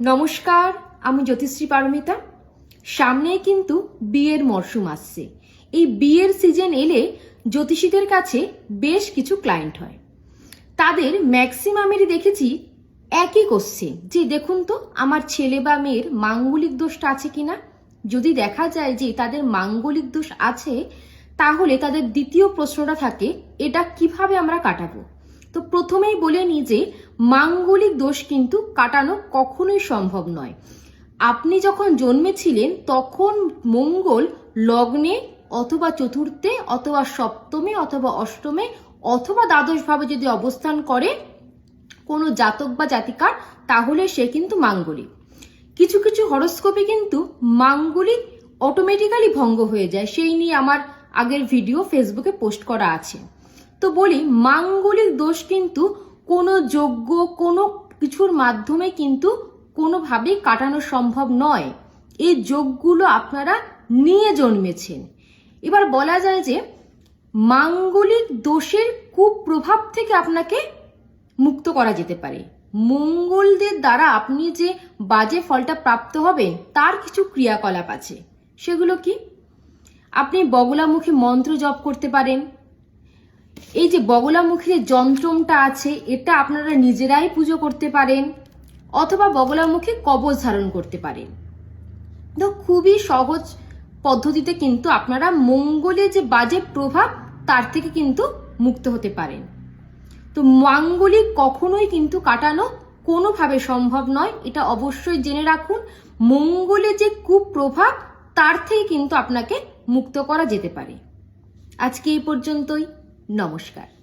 নমস্কার, আমি জ্যোতিশ্রী পারমিতা। সামনে কিন্তু বিয়ের মরশুম আসছে। এই বিয়ের সিজন এলে জ্যোতিষীদের কাছে বেশ কিছু ক্লায়েন্ট হয়। তাদের ম্যাক্সিমামেরই দেখেছি একই কোশ্চেন যে দেখুন তো, আমার ছেলে বা মেয়ের মাঙ্গলিক দোষটা আছে কিনা? যদি দেখা যায় যে তাদের মাঙ্গলিক দোষ আছে, তাহলে তাদের দ্বিতীয় প্রশ্নটা থাকে, এটা কীভাবে আমরা কাটাবো? তো প্রথমেই বলে নিই যে মাঙ্গলিক দোষ কিন্তু কাটানো কখনোই সম্ভব নয়। আপনি যখন জন্মেছিলেন, তখন মঙ্গল লগ্নে অথবা চতুর্থে, অথবা সপ্তমে, অথবা অষ্টমে, অথবা দ্বাদশভাবে যদি অবস্থান করে কোনো জাতক বা জাতিকার, তাহলে সে কিন্তু মাঙ্গলিক। কিছু কিছু হরস্কোপে কিন্তু মাঙ্গলিক অটোমেটিক্যালি ভঙ্গ হয়ে যায়। সেই নিয়ে আমার আগের ভিডিও ফেসবুকে পোস্ট করা আছে। তো বলি, মাঙ্গলিক দোষ কিন্তু কোনো যোগ্য কোনো কিছুর মাধ্যমে কিন্তু কোনোভাবেই কাটানো সম্ভব নয়। এই যোগগুলো আপনারা নিয়ে জন্মেছেন। এবার বলা যায় যে মাঙ্গলিক দোষের কুপ্রভাব থেকে আপনাকে মুক্ত করা যেতে পারে। মঙ্গলদের দ্বারা আপনি যে বাজে ফলটা প্রাপ্ত হবেন, তার কিছু ক্রিয়াকলাপ আছে। সেগুলো কি? আপনি বগলামুখী মন্ত্র জপ করতে পারেন এই যে বগলামুখীর যে যন্ত্রমটা আছে, এটা আপনারা নিজেরাই পুজো করতে পারেন অথবা বগলামুখী কবচ ধারণ করতে পারেন। তো খুবই সহজ পদ্ধতিতে কিন্তু আপনারা মঙ্গলে যে বাজে প্রভাব, তার থেকে কিন্তু মুক্ত হতে পারেন। তো মাঙ্গলিক কখনোই কিন্তু কাটানো কোনোভাবে সম্ভব নয়, এটা অবশ্যই জেনে রাখুন। মঙ্গলে যে কুপ্রভাব, তার থেকে কিন্তু আপনাকে মুক্ত করা যেতে পারে। আজকে এই পর্যন্তই। নমস্কার।